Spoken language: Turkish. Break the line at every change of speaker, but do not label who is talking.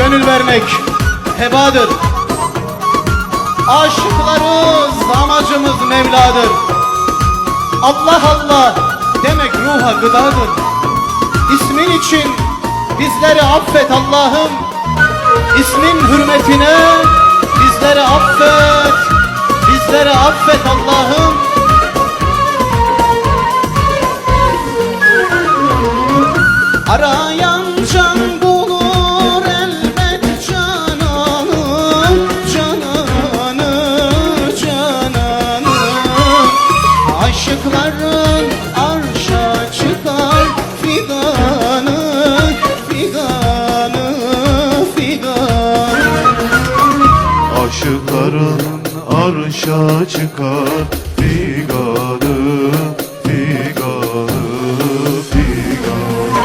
vermek hebadır. Aşıklarız amacımız Mevla'dır. Allah Allah demek ruha gıdadır. İsmin için bizleri affet Allah'ım. İsmin hürmetine bizleri affet. Bizleri affet Allah'ım. Arayan Aşıkların arşa çıkar figanı figanı figanı
Aşıkların arşa çıkar figanı figanı figanı